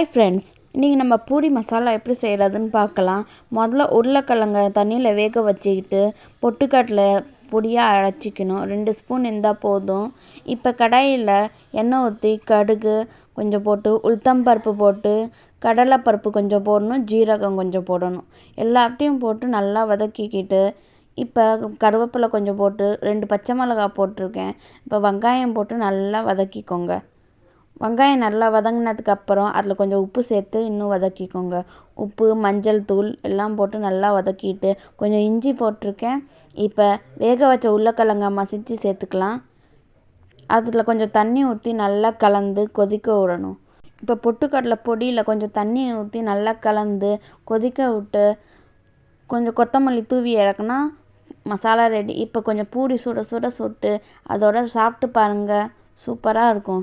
Hi friends இன்றைக்கி நம்ம பூரி மசாலா எப்படி செய்கிறதுன்னு பார்க்கலாம். முதல்ல உருளைக்கிழங்க தண்ணியில் வேக வச்சுக்கிட்டு பொட்டுக்கடலை பொடியாக அரைச்சிக்கணும். ரெண்டு ஸ்பூன் இருந்தால் போதும். இப்போ கடாயில் எண்ணெய் ஊற்றி கடுகு கொஞ்சம் போட்டு உளுத்தம்பருப்பு போட்டு கடலைப்பருப்பு கொஞ்சம் போடணும் ஜீரகம் கொஞ்சம் போடணும். எல்லாத்தையும் போட்டு நல்லா வதக்கிக்கிட்டு இப்போ கருவேப்பிலை கொஞ்சம் போட்டு ரெண்டு பச்சை மிளகா போட்டிருக்கேன். இப்போ வெங்காயம் போட்டு நல்லா வதக்கிக்கோங்க. வெங்காயம் நல்லா வதங்கினதுக்கு அப்புறம் அதில் கொஞ்சம் உப்பு சேர்த்து இன்னும் வதக்கிக்கோங்க. உப்பு மஞ்சள் தூள் எல்லாம் போட்டு நல்லா வதக்கிட்டு கொஞ்சம் இஞ்சி போட்டிருக்கேன். இப்போ வேக வச்ச உருளைக்கிழங்க மசித்து சேர்த்துக்கலாம். அதில் கொஞ்சம் தண்ணி ஊற்றி நல்லா கலந்து கொதிக்க விடணும். இப்போ பொட்டுக்கடலை பொடியில் கொஞ்சம் தண்ணி ஊற்றி நல்லா கலந்து கொதிக்க விட்டு கொஞ்சம் கொத்தமல்லி தூவி இறக்குனா மசாலா ரெடி இப்போ கொஞ்சம் பூரி சுட சுட சுட்டு அதோட சாப்பிட்டு பாருங்கள் சூப்பராக இருக்கும்.